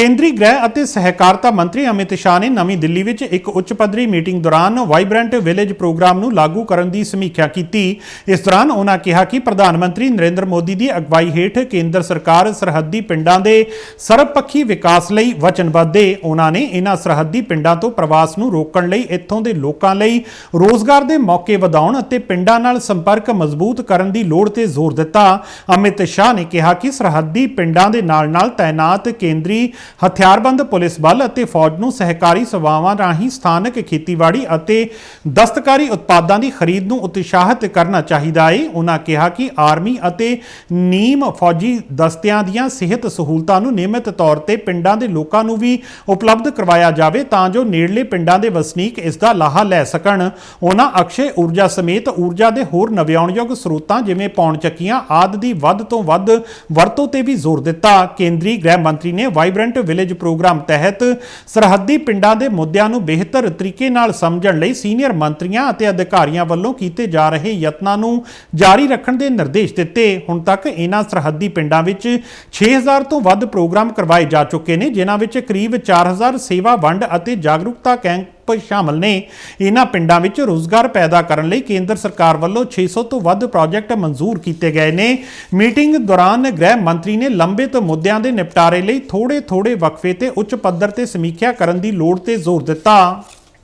ਕੇਂਦਰੀ ਗ੍ਰਹਿ ਅਤੇ ਸਹਿਕਾਰਤਾ ਮੰਤਰੀ ਅਮਿਤ ਸ਼ਾਹ ਨੇ ਨਵੀਂ ਦਿੱਲੀ ਵਿੱਚ ਇੱਕ ਉੱਚ ਪੱਧਰੀ ਮੀਟਿੰਗ ਦੌਰਾਨ ਵਾਈਬ੍ਰੈਂਟ ਵਿਲੇਜ ਪ੍ਰੋਗਰਾਮ ਨੂੰ ਲਾਗੂ ਕਰਨ ਦੀ ਸਮੀਖਿਆ ਕੀਤੀ। ਇਸ ਦੌਰਾਨ ਉਹਨਾਂ ਕਿਹਾ ਕਿ ਪ੍ਰਧਾਨ ਮੰਤਰੀ ਨਰਿੰਦਰ ਮੋਦੀ ਦੀ ਅਗਵਾਈ ਹੇਠ ਕੇਂਦਰ ਸਰਕਾਰ ਸਰਹੱਦੀ ਪਿੰਡਾਂ ਦੇ ਸਰਬਪੱਖੀ ਵਿਕਾਸ ਲਈ ਵਚਨਬੱਧ ਹੈ ਉਹਨਾਂ ਨੇ ਇਹਨਾਂ ਸਰਹੱਦੀ ਪਿੰਡਾਂ ਤੋਂ ਪ੍ਰਵਾਸ ਨੂੰ ਰੋਕਣ ਲਈ ਇੱਥੋਂ ਦੇ ਲੋਕਾਂ ਲਈ ਰੋਜ਼ਗਾਰ ਦੇ ਮੌਕੇ ਵਧਾਉਣ ਅਤੇ ਪਿੰਡਾਂ ਨਾਲ ਸੰਪਰਕ ਮਜ਼ਬੂਤ ਕਰਨ ਦੀ ਲੋੜ ਤੇ ਜ਼ੋਰ ਦਿੱਤਾ। ਅਮਿਤ ਸ਼ਾਹ ਨੇ ਕਿਹਾ ਕਿ ਸਰਹੱਦੀ ਪਿੰਡਾਂ ਦੇ ਨਾਲ-ਨਾਲ ਤਾਇਨਾਤ ਕੇਂਦਰੀ ਹਥਿਆਰਬੰਦ ਪੁਲਿਸ ਬਲ ਅਤੇ ਫੌਜ ਨੂੰ ਸਹਿਕਾਰੀ ਸੇਵਾਵਾਂ ਰਾਹੀਂ ਸਥਾਨਕ ਖੇਤੀਬਾੜੀ ਅਤੇ ਦਸਤਕਾਰੀ ਉਤਪਾਦਾਂ ਦੀ ਖਰੀਦ ਨੂੰ ਉਤਸ਼ਾਹਿਤ ਕਰਨਾ ਚਾਹੀਦਾ ਹੈ ਉਹਨਾਂ ਕਿਹਾ ਕਿ ਆਰਮੀ ਅਤੇ ਨੀਮ ਫੌਜੀ ਦਸਤਿਆਂ ਦੀਆਂ ਸਿਹਤ ਸਹੂਲਤਾਂ ਨੂੰ ਨਿਯਮਿਤ ਤੌਰ ਤੇ ਪਿੰਡਾਂ ਦੇ ਲੋਕਾਂ ਨੂੰ ਵੀ ਉਪਲਬਧ ਕਰਵਾਇਆ ਜਾਵੇ ਤਾਂ ਜੋ ਨੇੜਲੇ ਪਿੰਡਾਂ ਦੇ ਵਸਨੀਕ ਇਸ ਦਾ ਲਾਹਾ ਲੈ ਸਕਣ। ਉਹਨਾਂ ਅਕਸ਼ੇ ਊਰਜਾ ਸਮੇਤ ਊਰਜਾ ਦੇ ਹੋਰ ਨਵਿਆਉਣਯੋਗ ਸਰੋਤਾਂ ਜਿਵੇਂ ਪੌਣ ਚੱਕੀਆਂ ਆਦਿ ਦੀ ਵੱਧ ਤੋਂ ਵੱਧ ਵਰਤੋਂ ਤੇ ਵੀ ਜ਼ੋਰ ਦਿੱਤਾ। ਕੇਂਦਰੀ ਗ੍ਰਹਿ ਮੰਤਰੀ ਨੇ ਵਾਈਬ੍ਰੈਂਟ ਵਿਲੇਜ ਪ੍ਰੋਗਰਾਮ ਤਹਿਤ ਸਰਹੱਦੀ ਪਿੰਡਾਂ ਦੇ ਮੁੱਦਿਆਂ ਨੂੰ ਬਿਹਤਰ ਤਰੀਕੇ ਨਾਲ ਸਮਝਣ ਲਈ ਸੀਨੀਅਰ ਮੰਤਰੀਆਂ ਅਤੇ ਅਧਿਕਾਰੀਆਂ ਵੱਲੋਂ ਕੀਤੇ ਜਾ ਰਹੇ ਯਤਨਾਂ ਨੂੰ ਜਾਰੀ ਰੱਖਣ ਦੇ ਨਿਰਦੇਸ਼ ਦਿੱਤੇ। ਹੁਣ ਤੱਕ ਇਹਨਾਂ ਸਰਹੱਦੀ ਪਿੰਡਾਂ ਵਿੱਚ 6000 ਤੋਂ ਵੱਧ ਪ੍ਰੋਗਰਾਮ ਕਰਵਾਏ ਜਾ ਚੁੱਕੇ ਨੇ, ਜਿਨ੍ਹਾਂ ਵਿੱਚ ਕਰੀਬ 4000 ਸੇਵਾ ਵੰਡ ਅਤੇ ਜਾਗਰੂਕਤਾ ਕੈਂਪ ਸ਼ਾਮਲ ਨੇ। ਇਹਨਾਂ ਪਿੰਡਾਂ ਵਿੱਚ ਰੋਜ਼ਗਾਰ ਪੈਦਾ ਕਰਨ ਲਈ ਕੇਂਦਰ ਸਰਕਾਰ ਵੱਲੋਂ 600 ਤੋਂ ਵੱਧ ਪ੍ਰੋਜੈਕਟ ਮਨਜ਼ੂਰ ਕੀਤੇ ਗਏ ਨੇ। ਮੀਟਿੰਗ ਦੌਰਾਨ ਗ੍ਰਹਿ ਮੰਤਰੀ ਨੇ ਲੰਬਿਤ ਮੁੱਦਿਆਂ ਦੇ ਨਿਪਟਾਰੇ ਲਈ ਥੋੜੇ-ਥੋੜੇ ਵਕਫੇ ਤੇ ਉੱਚ ਪੱਧਰ ਤੇ ਸਮੀਖਿਆ ਕਰਨ ਦੀ ਲੋੜ ਤੇ ਜ਼ੋਰ ਦਿੱਤਾ।